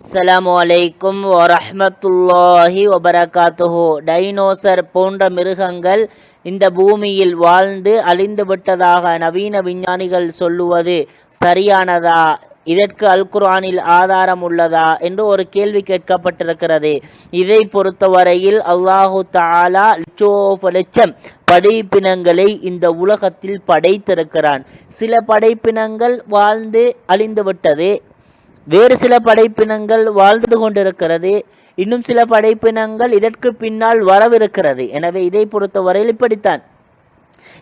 அஸ்லாம் அலைக்கும் வரமத்துல்லாஹி வபரகாத்துஹு டைனோசர் போன்ற மிருகங்கள் இந்த பூமியில் வாழ்ந்து அழிந்துவிட்டதாக நவீன விஞ்ஞானிகள் சொல்லுவது சரியானதா? இதற்கு அல் குர்ஆனில் ஆதாரம் உள்ளதா என்று ஒரு கேள்வி கேட்கப்பட்டிருக்கிறது. இதை பொறுத்தவரையில் அல்லாஹு தாலா லட்சம் படைப்பினங்களை இந்த உலகத்தில் படைத்திருக்கிறான். சில படைப்பினங்கள் வாழ்ந்து அழிந்துவிட்டது வேறு சில படைப்பினங்கள் வாழ்ந்து கொண்டிருக்கிறது. இன்னும் சில படைப்பினங்கள் இதற்கு பின்னால் வரவிருக்கிறது. எனவே இதை பொறுத்தவரையில் இப்படித்தான்.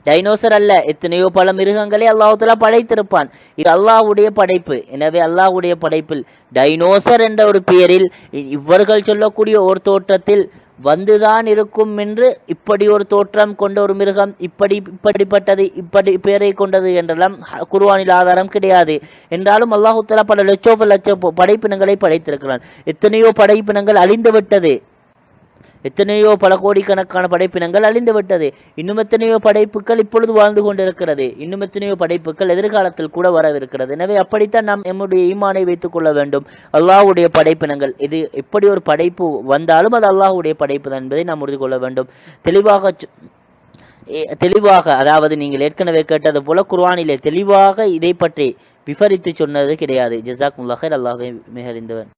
டைனோசர் அல்ல எத்தனையோ பல மிருகங்களை அல்லாஹுத்தலா படைத்திருப்பான். இது அல்லாஹுடைய படைப்பு. எனவே அல்லாஹுடைய படைப்பில் டைனோசர் என்ற ஒரு பெயரில் இவர்கள் சொல்லக்கூடிய ஒரு தோற்றத்தில் வந்துதான் இருக்கும் என்று இப்படி ஒரு தோற்றம் கொண்ட ஒரு மிருகம் இப்படி இப்படிப்பட்டது இப்படி பேரை கொண்டது என்றெல்லாம் குருவானில் ஆதாரம் கிடையாது. என்றாலும் அல்லாஹுத்தலா பல லட்சோப லட்சோ படைப்பினங்களை படைத்திருக்கிறான். எத்தனையோ படைப்பினங்கள் அழிந்து விட்டது எத்தனையோ பல கோடிக்கணக்கான படைப்பினங்கள் அழிந்துவிட்டது. இன்னும் எத்தனையோ படைப்புகள் இப்பொழுது வாழ்ந்து கொண்டிருக்கிறது. இன்னும் எத்தனையோ படைப்புகள் எதிர்காலத்தில் கூட வரவிருக்கிறது. எனவே அப்படித்தான் நாம் எம்முடைய ஈமானை வைத்துக் கொள்ள வேண்டும். அல்லாஹ்வுடைய படைப்பினங்கள். இது எப்படி ஒரு படைப்பு வந்தாலும் அது அல்லாஹ்வுடைய படைப்பு தான் என்பதை நாம் உறுதி கொள்ள வேண்டும். தெளிவாக சொ- தெளிவாக அதாவது நீங்கள் ஏற்கனவே கேட்டது போல குர்ஆனிலே தெளிவாக இதை பற்றி விபரித்து சொன்னது கிடையாது. ஜசாக் முல்லாஹர் அல்லாஹை மிகறிந்தவன்